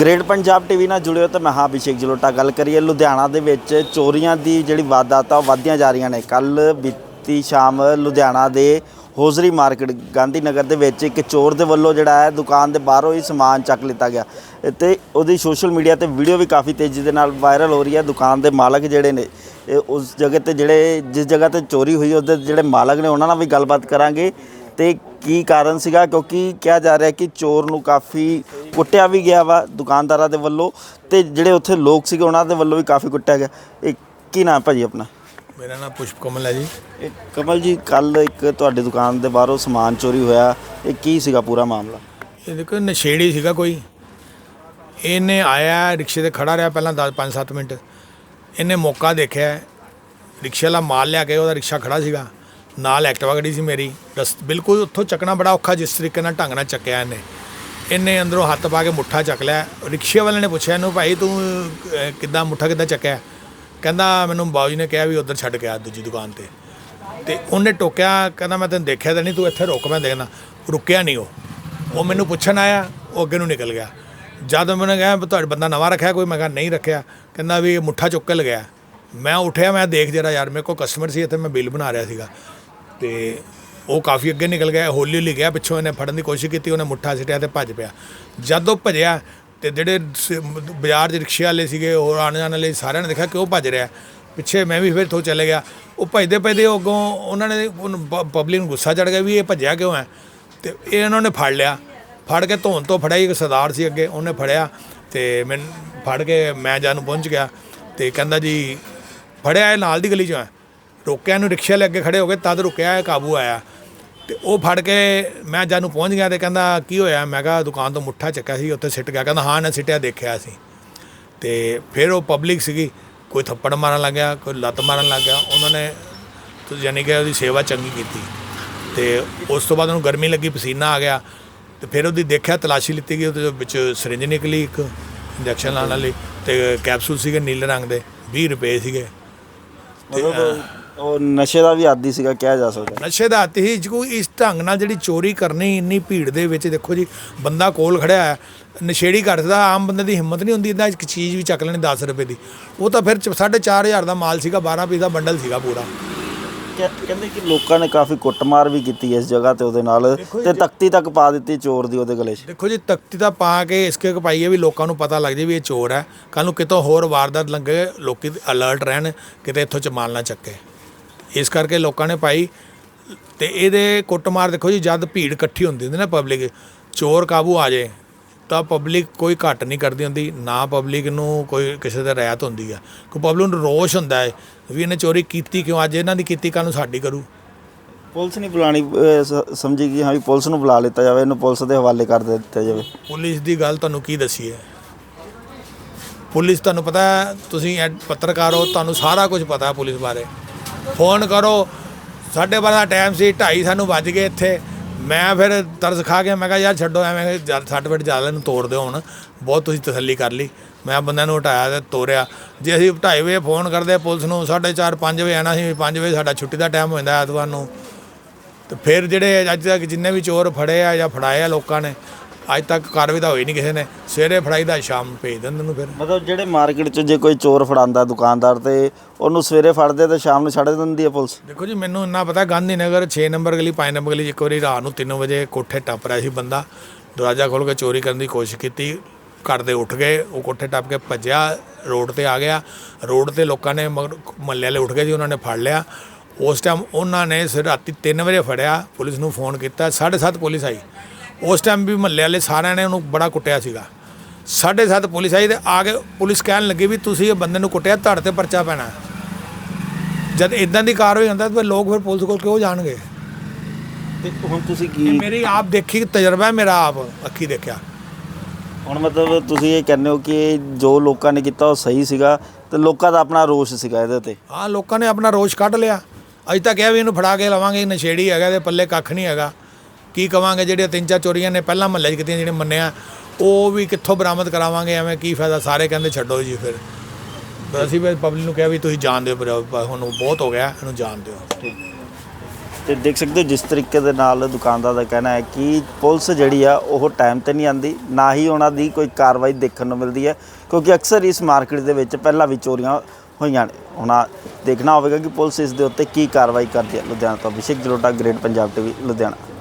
Great Punjab TV ਨਾਲ ਜੁੜਿਓ ਤਾਂ ਮੈਂ ਹਾਂ ਅਭਿਸ਼ੇਕ ਜਲੋਟਾ। ਗੱਲ ਕਰੀਏ ਲੁਧਿਆਣਾ ਦੇ ਵਿੱਚ ਚੋਰੀਆਂ ਦੀ ਜਿਹੜੀ ਵਾਰਦਾਤ ਆ ਉਹ ਵਧਦੀਆਂ ਜਾ ਰਹੀਆਂ ਨੇ। ਕੱਲ ਬੀਤੀ ਸ਼ਾਮ ਲੁਧਿਆਣਾ ਦੇ ਹੋਜ਼ਰੀ ਮਾਰਕੀਟ ਗਾਂਧੀ ਨਗਰ ਦੇ ਵਿੱਚ ਇੱਕ ਚੋਰ ਦੇ ਵੱਲੋਂ ਜਿਹੜਾ ਹੈ ਦੁਕਾਨ ਦੇ ਬਾਹਰੋਂ ਹੀ ਸਮਾਨ ਚੱਕ ਲਿੱਤਾ ਗਿਆ। ਤੇ ਉਹਦੀ ਸੋਸ਼ਲ ਮੀਡੀਆ ਤੇ ਵੀਡੀਓ ਵੀ ਕਾਫੀ ਤੇਜ਼ੀ ਦੇ ਨਾਲ ਵਾਇਰਲ ਹੋ ਰਹੀ ਹੈ। ਦੁਕਾਨ ਦੇ ਮਾਲਕ ਜਿਹੜੇ ਨੇ, ਇਹ ਉਸ ਜਗ੍ਹਾ ਤੇ ਜਿਹੜੇ, ਜਿਸ ਜਗ੍ਹਾ ਤੇ ਚੋਰੀ ਹੋਈ, ਉਹਦੇ ਜਿਹੜੇ ਮਾਲਕ ਨੇ, ਉਹਨਾਂ ਨਾਲ ਵੀ ਗੱਲਬਾਤ ਕਰਾਂਗੇ। ਤੇ ਕੀ ਕਾਰਨ ਸੀਗਾ? ਕਿਉਂਕਿ ਕਿਹਾ ਜਾ ਰਿਹਾ ਕਿ ਚੋਰ ਨੂੰ ਕਾਫੀ ਕੁੱਟਿਆ ਵੀ ਗਿਆ ਵਾ ਦੁਕਾਨਦਾਰਾਂ ਦੇ ਵੱਲੋਂ ਤੇ ਜਿਹੜੇ ਉੱਥੇ ਲੋਕ ਸੀਗੇ ਉਹਨਾਂ ਦੇ ਵੱਲੋਂ ਵੀ ਕਾਫੀ ਕੁੱਟਿਆ ਗਿਆ। ਇਹ ਕੀ ਨਾਮ ਭਾਜੀ ਆਪਣਾ? ਮੇਰਾ ਨਾਮ ਪੁਸ਼ਪ ਕਮਲ ਹੈ ਜੀ। ਇਹ ਕਮਲ ਜੀ ਕੱਲ ਇੱਕ ਤੁਹਾਡੀ ਦੁਕਾਨ ਦੇ ਬਾਹਰੋਂ ਸਮਾਨ ਚੋਰੀ ਹੋਇਆ। ਇਹ ਕੀ ਸੀਗਾ ਪੂਰਾ ਮਾਮਲਾ? ਇਹ ਦੇਖੋ ਨਸ਼ੇੜੀ ਸੀਗਾ ਕੋਈ। ਇਹਨੇ ਆਇਆ ਰਿਕਸ਼ੇ ਤੇ ਖੜਾ ਰਿਹਾ ਪਹਿਲਾਂ 10 5-7 ਮਿੰਟ। ਇਹਨੇ ਮੌਕਾ ਦੇਖਿਆ। ਰਿਕਸ਼ੇ ਵਾਲਾ ਮਾਲ ਲਿਆ ਕੇ ਉਹਦਾ ਰਿਕਸ਼ਾ ਖੜਾ ਸੀਗਾ। ਨਾਲ ਐਕਟਿਵਾ ਗੱਡੀ ਸੀ ਮੇਰੀ। ਰਸ, ਬਿਲਕੁਲ ਉੱਥੋਂ ਚੱਕਣਾ ਬੜਾ ਔਖਾ, ਜਿਸ ਤਰੀਕੇ ਨਾਲ ਢੰਗ ਨਾਲ ਚੱਕਿਆ ਇਹਨੇ। ਇਹਨੇ ਅੰਦਰੋਂ ਹੱਥ ਪਾ ਕੇ ਮੁੱਠਾ ਚੱਕ ਲਿਆ। ਰਿਕਸ਼ੇ ਵਾਲੇ ਨੇ ਪੁੱਛਿਆ ਇਹਨੂੰ, ਭਾਈ ਤੂੰ ਕਿੱਦਾਂ, ਮੁੱਠਾ ਕਿੱਦਾਂ ਚੱਕਿਆ? ਕਹਿੰਦਾ, ਮੈਨੂੰ ਬਾਊ ਜੀ ਨੇ ਕਿਹਾ ਵੀ ਉਧਰ ਛੱਡ ਕੇ ਆ ਦੂਜੀ ਦੁਕਾਨ ਤੇ। ਤੇ ਉਹਨੇ ਟੋਕਿਆ, ਕਹਿੰਦਾ, ਮੈਂ ਤੈਨੂੰ ਦੇਖਿਆ ਤਾਂ ਨਹੀਂ, ਤੂੰ ਇੱਥੇ ਰੁਕ, ਮੈਂ ਦੇਖਣਾ ਰੁਕਿਆ ਨਹੀਂ ਉਹ। ਉਹ ਮੈਨੂੰ ਪੁੱਛਣ ਆਇਆ, ਉਹ ਅੱਗੇ ਨੂੰ ਨਿਕਲ ਗਿਆ। ਜਦ ਮੈਨੂੰ ਕਿਹਾ, ਵੀ ਤੁਹਾਡਾ ਬੰਦਾ ਨਵਾਂ ਰੱਖਿਆ ਕੋਈ? ਮੈਂ ਕਿਹਾ, ਨਹੀਂ ਰੱਖਿਆ। ਕਹਿੰਦਾ, ਵੀ ਮੁੱਠਾ ਚੁੱਕ ਕੇ ਲਗਿਆ ਮੈਂ ਉੱਠਿਆ, ਮੈਂ ਦੇਖ ਜਰਾ ਯਾਰ, ਮੇਰੇ ਕੋਲ ਕਸਟਮਰ ਸੀ, ਇੱਥੇ ਮੈਂ ਬਿੱਲ ਬਣਾ ਰਿਹਾ ਸੀਗਾ। ਤੇ ਉਹ ਕਾਫੀ ਅੱਗੇ ਨਿਕਲ ਗਿਆ, ਹੌਲੀ ਹੌਲੀ ਗਿਆ, ਪਿੱਛੋਂ ਇਹਨੇ ਫੜਨ ਦੀ ਕੋਸ਼ਿਸ਼ ਕੀਤੀ, ਉਹਨੇ ਮੁੱਠਾ ਸਿੱਟਿਆ ਤੇ ਭੱਜ ਪਿਆ। ਜਦ ਉਹ ਭੱਜਿਆ ਤੇ ਜਿਹੜੇ ਸ- ਬਾਜ਼ਾਰ 'ਚ ਰਿਕਸ਼ੇ ਵਾਲੇ ਸੀਗੇ ਹੋਰ ਆਉਣ ਜਾਣ ਵਾਲੇ ਸਾਰਿਆਂ ਨੇ ਦੇਖਿਆ ਕਿ ਉਹ ਭੱਜ ਰਿਹਾ। ਪਿੱਛੇ ਮੈਂ ਵੀ ਫਿਰ ਤੋਂ ਚਲੇ ਗਿਆ। ਉਹ ਭੱਜਦੇ ਭੱਜਦੇ ਉਹ ਅੱਗੋਂ ਉਹਨਾਂ ਨੇ ਪਬਲਿਕ ਨੂੰ ਗੁੱਸਾ ਚੜ ਗਿਆ ਵੀ ਇਹ ਭੱਜਿਆ ਕਿਉਂ ਹੈ? ਤੇ ਇਹ ਇਹਨਾਂ ਨੇ ਫੜ ਲਿਆ। ਫੜ ਕੇ ਧੌਣ ਤੋਂ ਫੜਿਆ, ਇੱਕ ਸਰਦਾਰ ਸੀ ਅੱਗੇ, ਉਹਨੇ ਫੜਿਆ ਤੇ ਮੈਂ ਫੜ ਕੇ ਮੈਂ ਜਾਣ ਪਹੁੰਚ ਗਿਆ ਤੇ ਕਹਿੰਦਾ ਜੀ, ਫੜਿਆ ਇਹ ਨਾਲ ਦੀ ਗਲੀ 'ਚੋਂ ਹੈ। ਰੋਕਿਆ ਇਹਨੂੰ ਰਿਕਸ਼ੇ ਵਾਲੇ ਅੱਗੇ ਖੜੇ ਹੋ ਗਏ ਤਦ ਰੁਕਿਆ ਕਾਬੂ ਆਇਆ। ਤੇ ਉਹ ਫੜ ਕੇ ਮੈਂ ਜਾਨੂੰ ਪਹੁੰਚ ਗਿਆ ਤੇ ਕਹਿੰਦਾ ਕੀ ਹੋਇਆ? ਮੈਂ ਕਿਹਾ ਦੁਕਾਨ ਤੋਂ ਮੁੱਠਾ ਚੱਕਿਆ ਸੀ ਉੱਥੇ ਸਿੱਟ ਗਿਆ। ਕਹਿੰਦਾ ਹਾਂ ਨਾ ਸਿੱਟਿਆ ਦੇਖਿਆ ਸੀ ਤੇ ਫਿਰ ਉਹ ਪਬਲਿਕ ਸੀਗੀ ਕੋਈ ਥੱਪੜ ਮਾਰਨ ਲੱਗ ਗਿਆ ਕੋਈ ਲੱਤ ਮਾਰਨ ਲੱਗ ਗਿਆ। ਉਹਨਾਂ ਨੇ ਯਾਨੀ ਕਿ ਉਹਦੀ ਸੇਵਾ ਚੰਗੀ ਕੀਤੀ। ਤੇ ਉਸ ਤੋਂ ਬਾਅਦ ਉਹਨੂੰ ਗਰਮੀ ਲੱਗੀ ਪਸੀਨਾ ਆ ਗਿਆ। ਤੇ ਫਿਰ ਉਹਦੀ ਦੇਖਿਆ ਤਲਾਸ਼ੀ ਲਿੱਤੀ ਗਈ ਉਹਦੇ ਵਿੱਚ ਸਿਰਿੰਜ ਨਿਕਲੀ ਇੱਕ ਇੰਜੈਕਸ਼ਨ ਲਾਉਣ ਵਾਲੀ। ਤੇ ਕੈਪਸੂਲ ਸੀਗੇ ਨੀਲੇ ਰੰਗ ਦੇ 20 ਰੁਪਏ ਸੀਗੇ। ਮਤਲਬ ਉਹ ਨਸ਼ੇ ਦਾ ਵੀ ਆਦੀ ਸੀਗਾ ਕਿਹਾ ਜਾ ਸਕਦਾ। ਨਸ਼ੇ ਦਾ ਹੱਥ ਹੀ ਕੋਈ ਇਸ ਢੰਗ ਨਾਲ ਜਿਹੜੀ ਚੋਰੀ ਕਰਨੀ ਇੰਨੀ ਭੀੜ ਦੇ ਵਿੱਚ ਦੇਖੋ ਜੀ ਬੰਦਾ ਕੋਲ ਖੜਿਆ ਹੈ ਨਸ਼ੇੜੀ ਕਰਦਾ ਆਮ ਬੰਦੇ ਦੀ ਹਿੰਮਤ ਨਹੀਂ ਹੁੰਦੀ ਇਦਾਂ ਇੱਕ ਚੀਜ਼ ਵੀ ਚੱਕ ਲੈਣੀ 10 ਰੁਪਏ ਦੀ। ਉਹ ਤਾਂ ਫਿਰ 4500 ਦਾ ਮਾਲ ਸੀਗਾ 12 ਪੀਸ ਦਾ ਬੰਡਲ ਸੀਗਾ ਪੂਰਾ। ਕਹਿ- ਕਹਿੰਦੇ ਕਿ ਲੋਕਾਂ ਨੇ ਕਾਫੀ ਕੁੱਟਮਾਰ ਵੀ ਕੀਤੀ ਇਸ ਜਗ੍ਹਾ ਤੇ ਉਹਦੇ ਨਾਲ ਤੇ ਤਖਤੀ ਤੱਕ ਪਾ ਦਿੱਤੀ ਚੋਰ ਦੀ ਉਹਦੇ ਗਲੇ 'ਚ। ਦੇਖੋ ਜੀ ਤਖਤੀ ਤਾਂ ਪਾ ਕੇ ਇਸਕੇ ਪਾਈਏ ਵੀ ਲੋਕਾਂ ਨੂੰ ਪਤਾ ਲੱਗ ਜੇ ਵੀ ਇਹ ਚੋਰ ਹੈ। ਕੱਲ ਨੂੰ ਕਿਤੋਂ ਹੋਰ ਵਾਰਦਾਤ ਲੱਗੇ ਲੋਕੀ ਅਲਰਟ ਰਹਿਣ ਕਿਤੇ ਇੱਥੋਂ ਚ ਮਾਲ ਨਾ ਚੱਕੇ। ਇਸ ਕਰਕੇ ਲੋਕਾਂ ਨੇ ਪਾਈ ਤੇ ਇਹਦੇ ਕੁੱਟਮਾਰ ਦੇਖੋ ਜੀ ਜਦ ਭੀੜ ਇਕੱਠੀ ਹੁੰਦੀ ਹੁੰਦੀ ਨਾ ਪਬਲਿਕ ਚੋਰ ਕਾਬੂ ਆ ਜਾਏ ਤਾਂ ਪਬਲਿਕ ਕੋਈ ਘੱਟ ਨਹੀਂ ਕਰਦੀ ਹੁੰਦੀ ਨਾ ਪਬਲਿਕ ਨੂੰ ਕੋਈ ਕਿਸੇ ਤੇ ਰਹਿਤ ਹੁੰਦੀ ਆ। ਕੋਈ ਪਬਲਿਕ ਨੂੰ ਰੋਸ਼ ਹੁੰਦਾ ਹੈ ਵੀ ਇਹਨੇ ਚੋਰੀ ਕੀਤੀ ਕਿਉਂ? ਅੱਜ ਇਹਨਾਂ ਦੀ ਕੀਤੀ ਕੱਲ ਨੂੰ ਸਾਡੀ ਕਰੂ। ਪੁਲਿਸ ਨਹੀਂ ਬੁਲਾਣੀ ਸਮਝੀ ਕਿ ਹਾਂ ਵੀ ਪੁਲਿਸ ਨੂੰ ਬੁਲਾ ਲਿੱਤਾ ਜਾਵੇ ਇਹਨੂੰ ਪੁਲਿਸ ਦੇ ਹਵਾਲੇ ਕਰ ਦਿੱਤਾ ਜਾਵੇ। ਪੁਲਿਸ ਦੀ ਗੱਲ ਤੁਹਾਨੂੰ ਕੀ ਦੱਸੀਏ? ਪੁਲਿਸ ਤੁਹਾਨੂੰ ਪਤਾ ਹੈ, ਤੁਸੀਂ ਪੱਤਰਕਾਰ ਹੋ ਤੁਹਾਨੂੰ ਸਾਰਾ ਕੁਝ ਪਤਾ ਹੈ ਪੁਲਿਸ ਬਾਰੇ। ਫੋਨ ਕਰੋ। ਸਾਡੇ ਬਾਰਾਂ ਦਾ ਟਾਈਮ ਸੀ 2:30 ਸਾਨੂੰ ਵੱਜ ਗਏ ਇੱਥੇ। ਮੈਂ ਫਿਰ ਤਰਸ ਖਾ ਕੇ ਮੈਂ ਕਿਹਾ, ਯਾਰ ਛੱਡੋ, ਐਵੇਂ ਜਦ ਸੱਟ ਫੇਟ ਜ਼ਿਆਦਾ ਨੂੰ ਤੋੜ ਦਿਓ ਹੁਣ। ਬਹੁਤ ਤੁਸੀਂ ਤਸੱਲੀ ਕਰ ਲਈ। ਮੈਂ ਬੰਦਿਆਂ ਨੂੰ ਹਟਾਇਆ ਤੇ ਤੋਰਿਆ। ਜੇ ਅਸੀਂ 2:30 ਵਜੇ ਫੋਨ ਕਰਦੇ ਪੁਲਿਸ ਨੂੰ 4:30 5 ਵਜੇ ਆਣਾ ਸੀ 5 ਵਜੇ ਸਾਡਾ ਛੁੱਟੀ ਦਾ ਟਾਈਮ ਹੋ ਜਾਂਦਾ ਐਤਵਾਰ ਨੂੰ। ਤੇ ਫਿਰ ਜਿਹੜੇ ਅੱਜ ਤੱਕ ਜਿੰਨੇ ਵੀ ਚੋਰ ਫੜੇ ਆ ਜਾਂ ਫੜਾਏ ਆ ਲੋਕਾਂ ਨੇ ਅੱਜ ਤੱਕ ਕਾਰਵਾਈ ਤਾਂ ਹੋਈ ਨਹੀਂ ਕਿਸੇ ਨੇ। ਸਵੇਰੇ ਫੜਾਈ ਦਾ ਸ਼ਾਮ ਨੂੰ ਭੇਜ ਦਿੰਦੇ ਨੂੰ ਫਿਰ। ਮਤਲਬ ਜਿਹੜੇ ਮਾਰਕੀਟ 'ਚ ਜੇ ਕੋਈ ਚੋਰ ਫੜਾਉਂਦਾ ਦੁਕਾਨਦਾਰ ਤੇ ਉਹਨੂੰ ਸਵੇਰੇ ਫੜਦੇ ਤੇ ਸ਼ਾਮ ਨੂੰ ਛੱਡ ਦਿੰਦੀ ਹੈ ਪੁਲਿਸ? ਦੇਖੋ ਜੀ ਮੈਨੂੰ ਇੰਨਾ ਪਤਾ ਗਾਂਧੀ ਨਗਰ 6 ਨੰਬਰ ਗਲੀ 5 ਨੰਬਰ ਗਲੀ 'ਚ ਇੱਕ ਵਾਰੀ ਰਾਤ ਨੂੰ 3 ਵਜੇ ਕੋਠੇ ਟੱਪ ਰਿਹਾ ਸੀ ਬੰਦਾ। ਦਰਵਾਜ਼ਾ ਖੋਲ੍ਹ ਕੇ ਚੋਰੀ ਕਰਨ ਦੀ ਕੋਸ਼ਿਸ਼ ਕੀਤੀ। ਘਰ ਦੇ ਉੱਠ ਗਏ ਉਹ ਕੋਠੇ ਟੱਪ ਕੇ ਭੱਜਿਆ ਰੋਡ ਤੇ ਆ ਗਿਆ। ਰੋਡ ਤੇ ਲੋਕਾਂ ਨੇ ਮੱਲੇ ਵਾਲੇ ਉੱਠ ਗਏ ਜੀ ਉਹਨਾਂ ਨੇ ਫੜ ਲਿਆ। ਉਸ ਟਾਈਮ ਉਹਨਾਂ ਨੇ ਸਿਰ ਰਾਤੀ 3 ਵਜੇ ਫੜਿਆ ਪੁਲਿਸ ਨੂੰ ਫੋਨ ਕੀਤਾ। 7:30 ਪੁਲਿਸ ਆਈ। ਉਸ ਟਾਈਮ ਵੀ ਮੱਲੇ ਵਾਲੇ ਸਾਰਿਆਂ ਨੇ ਉਹਨੂੰ ਬੜਾ ਕੁੱਟਿਆ ਸੀਗਾ। 7:30 ਪੁਲਿਸ ਆਈ ਤੇ ਆ ਕੇ ਪੁਲਿਸ ਕਹਿਣ ਲੱਗੀ ਵੀ ਤੁਸੀਂ ਇਹ ਬੰਦੇ ਨੂੰ ਕੁੱਟਿਆ ਧੜ ਤੇ ਪਰਚਾ ਪੈਣਾ। ਜਦ ਇਦਾਂ ਦੀ ਕਾਰਵਾਈ ਹੁੰਦਾ ਤਾਂ ਲੋਕ ਫਿਰ ਪੁਲਿਸ ਕੋਲ ਕਿਉਂ ਜਾਣਗੇ? ਤੇ ਹੁਣ ਤੁਸੀਂ ਇਹ ਕੀ ਮੇਰੀ ਆਪ ਦੇਖੀ ਤਜਰਬਾ ਮੇਰਾ ਆਪ ਅੱਖੀ ਦੇਖਿਆ। ਹੁਣ ਮਤਲਬ ਤੁਸੀਂ ਇਹ ਕਹਿੰਦੇ ਹੋ ਕਿ ਜੋ ਲੋਕਾਂ ਨੇ ਕੀਤਾ ਉਹ ਸਹੀ ਸੀਗਾ ਤੇ ਲੋਕਾਂ ਦਾ ਆਪਣਾ ਰੋਸ਼ ਸੀਗਾ ਇਹਦੇ ਤੇ। ਹਾਂ ਲੋਕਾਂ ਨੇ ਆਪਣਾ ਰੋਸ਼ ਕੱਢ ਲਿਆ। ਅੱਜ ਤਾਂ ਕਿਹਾ ਵੀ ਇਹਨੂੰ ਫੜਾ ਕੇ ਲਵਾਂਗੇ ਇਹ ਨਸ਼ੇੜੀ ਹੈਗਾ ਤੇ ਪੱਲੇ ਕੱਖ ਨਹੀਂ ਹੈਗਾ। ਕੀ ਕਵਾਂਗੇ, ਜਿਹੜੀਆਂ ਤਿੰਨ ਚਾਰ ਚੋਰੀਆਂ ਨੇ ਪਹਿਲਾਂ ਮਹੱਲੇ 'ਚ ਕੀਤੀਆਂ ਜਿਹੜੇ ਮੰਨਿਆ, ਉਹ ਵੀ ਕਿੱਥੋਂ ਬਰਾਮਦ ਕਰਾਵਾਂਗੇ, ਐਵੇਂ ਕੀ ਫਾਇਦਾ? ਸਾਰੇ ਕਹਿੰਦੇ ਛੱਡੋ ਜੀ ਫਿਰ। ਤਾਂ ਅਸੀਂ ਵੀ ਪਬਲਿਕ ਨੂੰ ਕਿਹਾ ਵੀ ਤੁਸੀਂ ਜਾਣ ਦਿਓ ਹੁਣ ਬਹੁਤ ਹੋ ਗਿਆ, ਇਹਨੂੰ ਜਾਣ ਦਿਓ। ਤੇ ਦੇਖ ਸਕਦੇ ਹੋ, ਜਿਸ ਤਰੀਕੇ ਦੇ ਨਾਲ ਦੁਕਾਨਦਾਰ ਦਾ ਕਹਿਣਾ ਹੈ ਕਿ ਪੁਲਿਸ ਜਿਹੜੀ ਆ, ਉਹ ਟਾਈਮ ਤੇ ਨਹੀਂ ਆਂਦੀ, ਨਾ ਹੀ ਉਹਨਾਂ ਦੀ ਕੋਈ ਕਾਰਵਾਈ ਦੇਖਣ ਨੂੰ ਮਿਲਦੀ ਹੈ, ਕਿਉਂਕਿ ਅਕਸਰ ਇਸ ਮਾਰਕੀਟ ਦੇ ਵਿੱਚ ਪਹਿਲਾਂ ਵੀ ਚੋਰੀਆਂ ਹੋਈਆਂ ਨੇ। ਹੁਣ ਦੇਖਣਾ ਹੋਵੇਗਾ ਕਿ ਪੁਲਿਸ ਇਸ ਦੇ ਉੱਤੇ ਕੀ ਕਾਰਵਾਈ ਕਰਦੀ ਹੈ। ਲੁਧਿਆਣਾ ਤੋਂ ਅਭਿਸ਼ੇਕ ਜਲੋਟਾ, ਗ੍ਰੇਟ ਪੰਜਾਬ ਟੀਵੀ, ਲੁਧਿਆਣਾ।